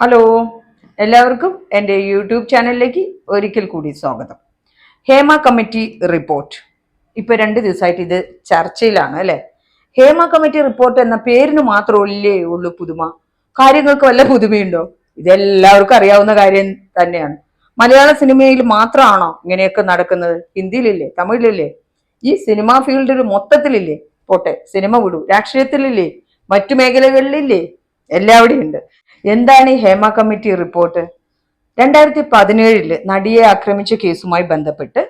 Hello എല്ലാവർക്കും എന്റെ YouTube ചാനലിലേക്ക് ഒരിക്കൽ കൂടി സ്വാഗതം. Hema committee report. ഇപ്പൊ രണ്ട് ദിവസമായിട്ട് ഇത് ചർച്ചയിലാണ് അല്ലേ? ഹേമ കമ്മിറ്റി റിപ്പോർട്ട് എന്ന പേരിന് മാത്രമല്ലേ ഉള്ളൂ പുതുമ. കാര്യങ്ങൾക്ക് വല്ല പുതുമയുണ്ടോ? ഇതെല്ലാവർക്കും അറിയാവുന്ന കാര്യം തന്നെയാണ്. മലയാള സിനിമയിൽ മാത്രമാണോ ഇങ്ങനെയൊക്കെ നടക്കുന്നത്? ഹിന്ദിയിലില്ലേ? തമിഴിലില്ലേ? ഈ സിനിമാ ഫീൽഡിൽ മൊത്തത്തിലില്ലേ? പോട്ടെ സിനിമ വിടൂ. രാഷ്ട്രീയത്തിലില്ലേ? മറ്റു മേഖലകളിലില്ലേ? എല്ലാവിടെയും ഉണ്ട് എന്താണ് ഈ ഹേമ കമ്മിറ്റി റിപ്പോർട്ട് രണ്ടായിരത്തി പതിനേഴിൽ നടിയെ ആക്രമിച്ച കേസുമായി ബന്ധപ്പെട്ട്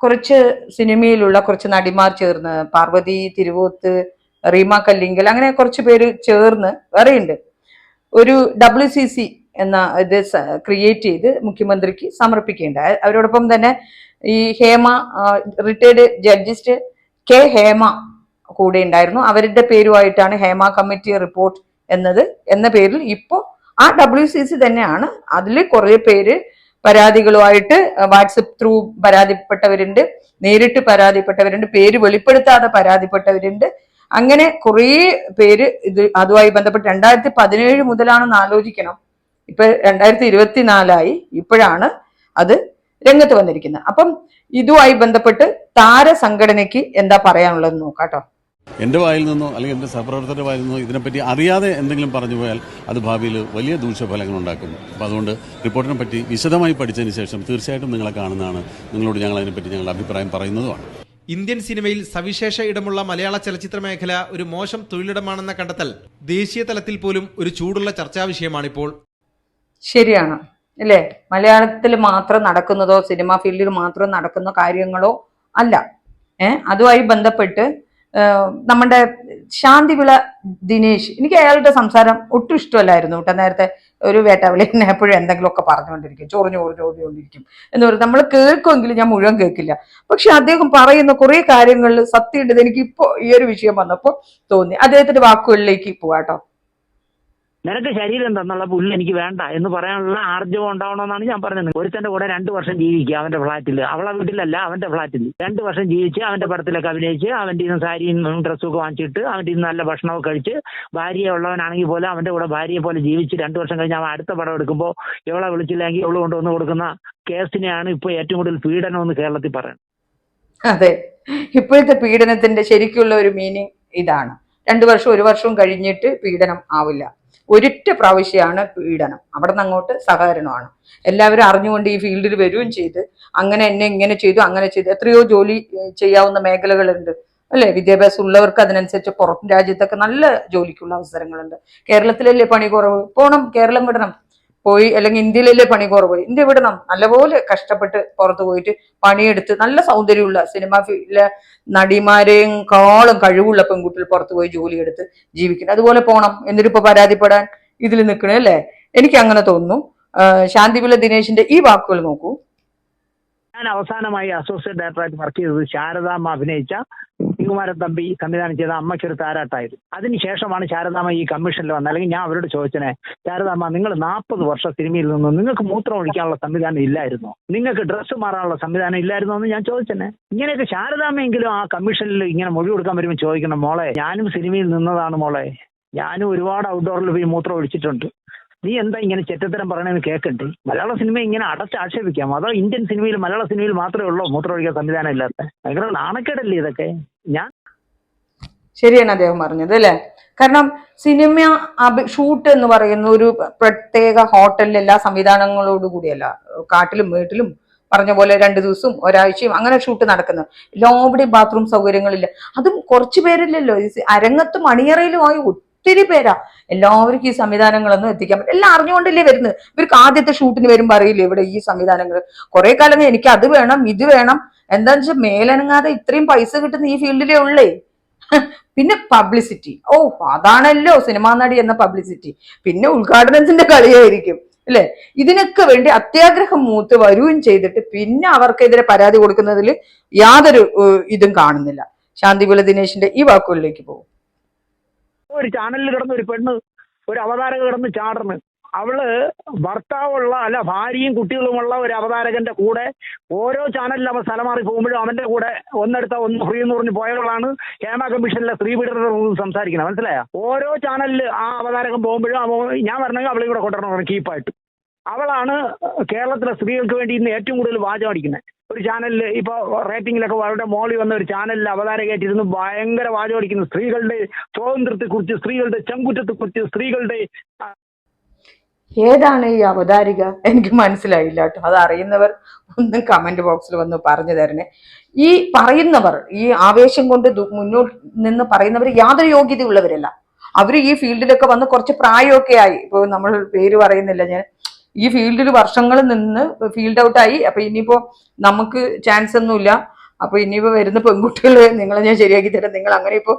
കുറച്ച് സിനിമയിലുള്ള കുറച്ച് നടിമാർ ചേർന്ന് പാർവതി തിരുവോത്ത് റീമ കല്ലിങ്കൽ അങ്ങനെ കുറച്ച് പേര് ചേർന്ന് വേറെയുണ്ട്. ഒരു ഡബ്ല്യു സി സി എന്ന ഇത് ക്രിയേറ്റ് ചെയ്ത് മുഖ്യമന്ത്രിക്ക് സമർപ്പിക്കുകയുണ്ടായി. അവരോടൊപ്പം തന്നെ ഈ ഹേമ റിട്ടയർഡ് ജഡ്ജിസ്റ്റ് കെ ഹേമ കൂടെ ഉണ്ടായിരുന്നു അവരുടെ പേരുമായിട്ടാണ് ഹേമ കമ്മിറ്റി റിപ്പോർട്ട് എന്നത് എന്ന പേരിൽ ഇപ്പോൾ ആ ഡബ്ല്യു സി സി തന്നെയാണ്. അതിൽ കുറേ പേര് പരാതികളുമായിട്ട് വാട്സപ്പ് ത്രൂ പരാതിപ്പെട്ടവരുണ്ട് നേരിട്ട് പരാതിപ്പെട്ടവരുണ്ട് പേര് വെളിപ്പെടുത്താതെ പരാതിപ്പെട്ടവരുണ്ട്. അങ്ങനെ കുറേ പേര് ഇത് അതുമായി ബന്ധപ്പെട്ട് രണ്ടായിരത്തി പതിനേഴ് മുതലാണെന്ന് ആലോചിക്കണം. ഇപ്പൊ രണ്ടായിരത്തി ഇരുപത്തിനാലായി ഇപ്പോഴാണ് അത് രംഗത്ത് വന്നിരിക്കുന്നത്. അപ്പം ഇതുമായി ബന്ധപ്പെട്ട് താരസംഘടനയ്ക്ക് എന്താ പറയാനുള്ളത് നോക്കാട്ടോ. എന്റെ വായിൽ നിന്നോ അല്ലെങ്കിൽ എന്റെ സഹപ്രവർത്തകരുടെ വായിൽ നിന്നോ ഇതിനെപ്പറ്റി അറിയാതെ എന്തെങ്കിലും പറഞ്ഞു പോയാൽ അത് ഭാവിയിൽ വലിയ ദൂഷ്യഫലങ്ങൾ ഉണ്ടാക്കും. അപ്പോൾ അതുകൊണ്ട് റിപ്പോർട്ടിനെ പറ്റി വിശദമായി പഠിച്ചതിന് ശേഷം തീർച്ചയായിട്ടും നിങ്ങളെ കാണുന്നതാണ്. നിങ്ങളോട് ഞങ്ങൾ അതിനെപ്പറ്റി ഞങ്ങളുടെ അഭിപ്രായം പറയുന്നതുമാണ്. ഇന്ത്യൻ സിനിമയിൽ സവിശേഷ ഇടമുള്ള മലയാള ചലച്ചിത്ര മേഖല ഒരു മോശം തൊഴിലിടമാണെന്ന കണ്ടെത്തൽ ദേശീയ തലത്തിൽ പോലും ഒരു ചൂടുള്ള ചർച്ചാ വിഷയമാണിപ്പോൾ. ശരിയാണ്. അല്ലേ? മലയാളത്തിൽ മാത്രം നടക്കുന്നതോ സിനിമാ ഫീൽഡിൽ മാത്രം നടക്കുന്ന കാര്യങ്ങളോ അല്ല. ഏഹ് അതുമായി ബന്ധപ്പെട്ട് നമ്മുടെ ശാന്തിവിള ദിനേശ്. എനിക്ക് അയാളുടെ സംസാരം ഒട്ടും ഇഷ്ടമല്ലായിരുന്നു കേട്ടോ. നേരത്തെ ഒരു വേട്ടാവിളി എന്നെ എപ്പോഴും എന്തെങ്കിലുമൊക്കെ പറഞ്ഞുകൊണ്ടിരിക്കും. ചോറിഞ്ഞു ചോറിഞ്ഞു ചോദിക്കൊണ്ടിരിക്കും എന്ന് പറയും നമ്മൾ കേൾക്കുമെങ്കിലും ഞാൻ മുഴുവൻ കേൾക്കില്ല. പക്ഷെ അദ്ദേഹം പറയുന്ന കുറേ കാര്യങ്ങളിൽ സത്യമുണ്ട് എനിക്ക് ഇപ്പോൾ ഈ ഒരു വിഷയം വന്നപ്പോൾ തോന്നി. അദ്ദേഹത്തിന്റെ വാക്കുകളിലേക്ക് പോവാട്ടോ. നിനക്ക് ശരീരം തന്നുള്ള പുല്ല് എനിക്ക് വേണ്ട എന്ന് പറയാനുള്ള ആർജവം ഉണ്ടാവണമെന്നാണ് ഞാൻ പറഞ്ഞത്. ഒരുത്തന്റെ കൂടെ രണ്ടു വർഷം ജീവിക്കുക അവന്റെ ഫ്ളാറ്റിൽ അവളെ വീട്ടിലല്ല അവന്റെ ഫ്ളാറ്റിൽ രണ്ട് വർഷം ജീവിച്ച് അവന്റെ പടത്തിലൊക്കെ അഭിനയിച്ച് അവന്റെ ഇന്ന് സാരിയും ഡ്രസ്സും ഒക്കെ വാങ്ങിച്ചിട്ട് അവന്റെ ഇന്ന് നല്ല ഭക്ഷണമൊക്കെ കഴിച്ച് ഭാര്യയെ ഉള്ളവനാണെങ്കിൽ പോലും അവന്റെ കൂടെ ഭാര്യയെ പോലെ ജീവിച്ച് രണ്ടു വർഷം കഴിഞ്ഞ് അവൻ അടുത്ത പടം എടുക്കുമ്പോൾ ഇവളെ വിളിച്ചില്ലെങ്കിൽ ഇവൾ കൊണ്ടുവന്ന് കൊടുക്കുന്ന കേസിനെയാണ് ഇപ്പോൾ ഏറ്റവും കൂടുതൽ പീഡനം എന്ന് കേരളത്തിൽ പറയുന്നത്. അതെ. ഇപ്പോഴത്തെ പീഡനത്തിന്റെ ശരിക്കുള്ള ഒരു മീനിങ് ഇതാണ്. രണ്ടു വർഷം ഒരു വർഷവും കഴിഞ്ഞിട്ട് പീഡനം ആവില്ല. ഒരൊറ്റ പ്രാവശ്യമാണ് പീഡനം. അവിടെ നിന്ന് അങ്ങോട്ട് സഹകരണമാണ്. എല്ലാവരും അറിഞ്ഞുകൊണ്ട് ഈ ഫീൽഡിൽ വരികയും ചെയ്ത് അങ്ങനെ എന്നെ ഇങ്ങനെ ചെയ്തു അങ്ങനെ ചെയ്തു. എത്രയോ ജോലി ചെയ്യാവുന്ന മേഖലകളുണ്ട്. അല്ലെ? വിദ്യാഭ്യാസം ഉള്ളവർക്ക് അതിനനുസരിച്ച് പുറം രാജ്യത്തൊക്കെ നല്ല ജോലിക്കുള്ള അവസരങ്ങളുണ്ട്. കേരളത്തിലല്ലേ പണി കുറവ്? പോണം കേരളം വിടണം. പോയി അല്ലെങ്കിൽ ഇന്ത്യയിലല്ലേ പണി കുറവ്? ഇന്ത്യ വിടണം നല്ലപോലെ കഷ്ടപ്പെട്ട് പുറത്ത് പോയിട്ട് പണിയെടുത്ത് നല്ല സൗന്ദര്യമുള്ള സിനിമ ഫീൽഡിലെ നടിമാരെയും കാളും കഴിവുള്ള പെൺകുട്ടികൾ പുറത്ത് പോയി ജോലിയെടുത്ത് ജീവിക്കണം അതുപോലെ പോണം എന്നിട്ട് ഇപ്പൊ പരാതിപ്പെടാൻ ഇതിൽ നിൽക്കണേ അല്ലേ? എനിക്ക് അങ്ങനെ തോന്നുന്നു. ശാന്തിപിള്ള ദിനേശിന്റെ ഈ വാക്കുകൾ നോക്കൂ. ഞാൻ അവസാനമായി അസോസിയേറ്റ് ഡയറക്ടറായിട്ട് വർക്ക് ചെയ്തത് ശാരദാമ്മ അഭിനയിച്ച ശ്രീകുമാരൻ തമ്പി സംവിധാനം ചെയ്ത അമ്മയ്ക്കൊരു താരാട്ടായിരുന്നു അതിനുശേഷമാണ് ശാരദാമ്മ ഈ കമ്മീഷനിൽ വന്നത്. അല്ലെങ്കിൽ ഞാൻ അവരോട് ചോദിച്ചനെ ശാരദാമ്മ നിങ്ങൾ നാൽപ്പത് വർഷം സിനിമയിൽ നിന്ന് നിങ്ങൾക്ക് മൂത്രം ഒഴിക്കാനുള്ള സംവിധാനം ഇല്ലായിരുന്നു. നിങ്ങൾക്ക് ഡ്രസ്സ് മാറാനുള്ള സംവിധാനം ഇല്ലായിരുന്നു എന്ന് ഞാൻ ചോദിച്ചനെ. ഇങ്ങനെയൊക്കെ ശാരദാമ്മയെങ്കിലും ആ കമ്മീഷനിൽ ഇങ്ങനെ മൊഴി കൊടുക്കാൻ വരുമ്പോൾ ചോദിക്കണം മോളെ ഞാനും സിനിമയിൽ നിന്നതാണ് മോളെ. ഞാനും ഒരുപാട് ഔട്ട്ഡോറിൽ പോയി മൂത്രം ഒഴിച്ചിട്ടുണ്ട്. നീ എന്താ ഇങ്ങനെ ചെറ്റത്തരം പറയണെന്ന് കേൾക്കണ്ടേ മലയാള സിനിമ ഇങ്ങനെ അടച്ച് ആക്ഷേപിക്കാം. അതോ ഇന്ത്യൻ സിനിമയിൽ മലയാള സിനിമയിൽ മാത്രമേ ഉള്ളൂ മൂത്രമൊഴിക്കാൻ സംവിധാനം ഇല്ലാത്ത? ഭയങ്കര നാണക്കേടല്ലേ ഇതൊക്കെ? ഞാൻ ശരിയാണ് അദ്ദേഹം പറഞ്ഞത് അല്ലെ? കാരണം സിനിമ ഷൂട്ട് എന്ന് പറയുന്ന ഒരു പ്രത്യേക ഹോട്ടലിൽ എല്ലാ സംവിധാനങ്ങളോടു കൂടിയല്ല. കാട്ടിലും വീട്ടിലും പറഞ്ഞ പോലെ രണ്ടു ദിവസവും ഒരാഴ്ചയും അങ്ങനെ ഷൂട്ട് നടക്കുന്നു. എല്ലാവിടെയും ബാത്റൂം സൗകര്യങ്ങളില്ല. അതും കുറച്ചു പേരില്ലല്ലോ. അരങ്ങത്തും അണിയറയിലുമായി ഒത്തിരി പേരാ. എല്ലാവർക്കും ഈ സംവിധാനങ്ങളൊന്നും എത്തിക്കാൻ പറ്റും എല്ലാം അറിഞ്ഞുകൊണ്ടല്ലേ വരുന്നത്. ഇവർക്ക് ആദ്യത്തെ ഷൂട്ടിന് വരുമ്പോൾ അറിയില്ല ഇവിടെ ഈ സംവിധാനങ്ങൾ? കുറെ കാലം എനിക്ക് അത് വേണം ഇത് വേണം. എന്താണെന്ന് വെച്ചാൽ മേലനങ്ങാതെ ഇത്രയും പൈസ കിട്ടുന്ന ഈ ഫീൽഡിലേ ഉള്ളേ. പിന്നെ പബ്ലിസിറ്റി. ഓ അതാണല്ലോ സിനിമാ നടി എന്ന പബ്ലിസിറ്റി. പിന്നെ ഉദ്ഘാടനത്തിന്റെ കളിയായിരിക്കും അല്ലെ? ഇതിനൊക്കെ വേണ്ടി അത്യാഗ്രഹം മൂത്ത് വരുകയും ചെയ്തിട്ട് പിന്നെ അവർക്കെതിരെ പരാതി കൊടുക്കുന്നതിൽ യാതൊരു ഇതും കാണുന്നില്ല. ശാന്തിപുല ദിനേശിന്റെ ഈ വാക്കുകളിലേക്ക് പോകും. ഒരു ചാനലിൽ കിടന്ന് ഒരു പെണ്ണ് ഒരു അവതാരക കിടന്ന് ചാടണ് അവൾ ഭർത്താവുള്ള അല്ല ഭാര്യയും കുട്ടികളുമുള്ള ഒരു അവതാരകന്റെ കൂടെ ഓരോ ചാനലിൽ അവൻ സ്ഥലം മാറി പോകുമ്പോഴും അവന്റെ കൂടെ ഒന്നെടുത്ത ഒന്ന് ഫ്രീ എന്ന് പറഞ്ഞ് പോയവളാണ് ഹേമ കമ്മീഷനിലെ സ്ത്രീ സംസാരിക്കുന്നത്. മനസ്സിലായ? ഓരോ ചാനലിൽ ആ അവതാരകം പോകുമ്പോഴും ഞാൻ പറഞ്ഞെങ്കിൽ അവളെ കൂടെ കൊണ്ടുവരണം കീപ്പായിട്ട് അവളാണ് കേരളത്തിലെ സ്ത്രീകൾക്ക് വേണ്ടി ഇന്ന് ഏറ്റവും കൂടുതൽ വാചകം അടിക്കുന്നത്. ഒരു ചാനലിൽ ഇപ്പോൾ റേറ്റിംഗിലൊക്കെ വളരെ മോളി വന്ന ഒരു ചാനലിൽ അവതാരകയായിട്ടിരുന്ന് ഭയങ്കര വാചോടിക്കുന്നു സ്ത്രീകളുടെ സ്വാതന്ത്ര്യത്തെക്കുറിച്ച് സ്ത്രീകളുടെ ചങ്കുറ്റത്തെക്കുറിച്ച് സ്ത്രീകളുടെ ഏതാണ് ഈ അവതാരിക? എനിക്ക് മനസ്സിലായില്ല കേട്ടോ. അത് അറിയുന്നവർ ഒന്നും കമന്റ് ബോക്സിൽ വന്ന് പറഞ്ഞു തരണേ. ഈ പറയുന്നവർ ഈ ആവേശം കൊണ്ട് മുന്നോട്ട് നിന്ന് പറയുന്നവർ യാതൊരു യോഗ്യതയുള്ളവരല്ല. അവർ ഈ ഫീൽഡിലൊക്കെ വന്ന് കുറച്ച് പ്രായമൊക്കെ ആയി. ഇപ്പോൾ നമ്മൾ പേര് പറയുന്നില്ല ഞാൻ. ഈ ഫീൽഡിൽ വർഷങ്ങൾ നിന്ന് ഫീൽഡ് ഔട്ടായി അപ്പൊ ഇനിയിപ്പോ നമുക്ക് ചാൻസ് ഒന്നുമില്ല. അപ്പൊ ഇനിയിപ്പോ വരുന്ന പെൺകുട്ടികൾ നിങ്ങളെ ഞാൻ ശരിയാക്കി തരാം. നിങ്ങൾ അങ്ങനെ ഇപ്പോ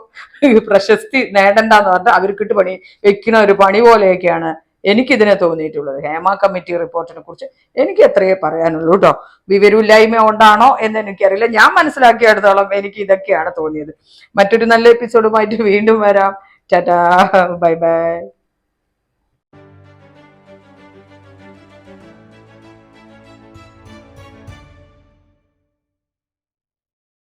പ്രശസ്തി നേടണ്ടെന്ന് പറഞ്ഞാൽ അവർക്കിട്ട് പണി വെക്കുന്ന ഒരു പണി പോലെയൊക്കെയാണ് എനിക്കിതിനെ തോന്നിയിട്ടുള്ളത്. ഹേമ കമ്മിറ്റി റിപ്പോർട്ടിനെ കുറിച്ച് എനിക്ക് എത്രയേ പറയാനുള്ളൂ കേട്ടോ. വിവരമില്ലായ്മ കൊണ്ടാണോ എന്ന് എനിക്കറിയില്ല. ഞാൻ മനസ്സിലാക്കിയെടുത്തോളം എനിക്ക് ഇതൊക്കെയാണ് തോന്നിയത്. മറ്റൊരു നല്ല എപ്പിസോഡുമായിട്ട് വീണ്ടും വരാം. ടാറ്റാ. Bye bye.